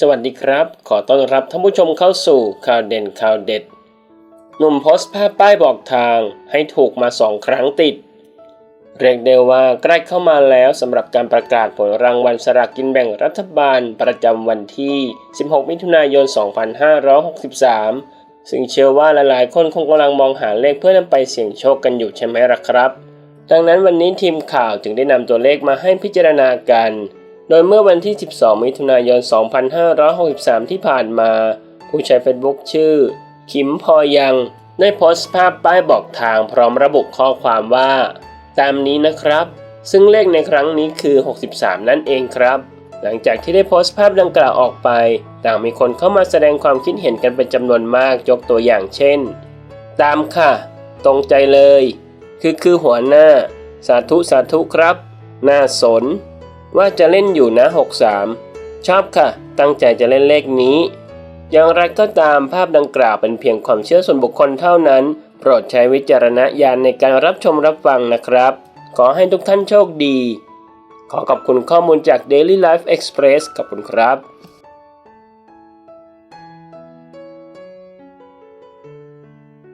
สวัสดีครับ ขอต้อนรับท่านผู้ชมเข้าสู่ข่าวเด่นข่าวเด็ด หนุ่มโพสต์ภาพป้ายบอกทางให้ถูกมาสองครั้งติด เรียกได้ว่าใกล้เข้ามาแล้วสำหรับการประกาศผลรางวัลสลากกินแบ่งรัฐบาลประจำวันที่ 16 มิถุนายน 2563 ซึ่งเชื่อว่าหลายๆ คนคงกำลังมองหาเลขเพื่อนำไปเสี่ยงโชคกันอยู่ใช่ไหมล่ะครับ ดังนั้นวันนี้ทีมข่าวจึงได้นำตัวเลขมาให้พิจารณากัน โดยเมื่อวันที่ 12 มิถุนายน 2563 ที่ผ่านมา ผู้ใช้ Facebook ชื่อ คิมพอยัง ได้โพสต์ภาพป้ายบอกทางพร้อมระบุข้อความว่า ตามนี้นะครับ ซึ่งเลขในครั้งนี้คือ 63 นั่นเองครับ หลังจากที่ได้โพสต์ภาพดังกล่าวออกไป ต่างมีคนเข้ามาแสดงความคิดเห็นกันเป็นจำนวนมากยกตัวอย่างเช่น ตามค่ะ ตรงใจเลย คือคือหัวหน้า สาธุสาธุครับ น่าสน ว่าจะเล่นอยู่นะ 63 ชอบค่ะ ตั้งใจจะเล่นเลขนี้ อย่างไรก็ตามภาพดังกล่าวเป็นเพียงความเชื่อส่วนบุคคลเท่านั้น โปรดใช้วิจารณญาณในการรับชมรับฟังนะครับ ขอให้ทุกท่านโชคดี ขอขอบคุณข้อมูลจาก Daily Life Express ขอบคุณครับ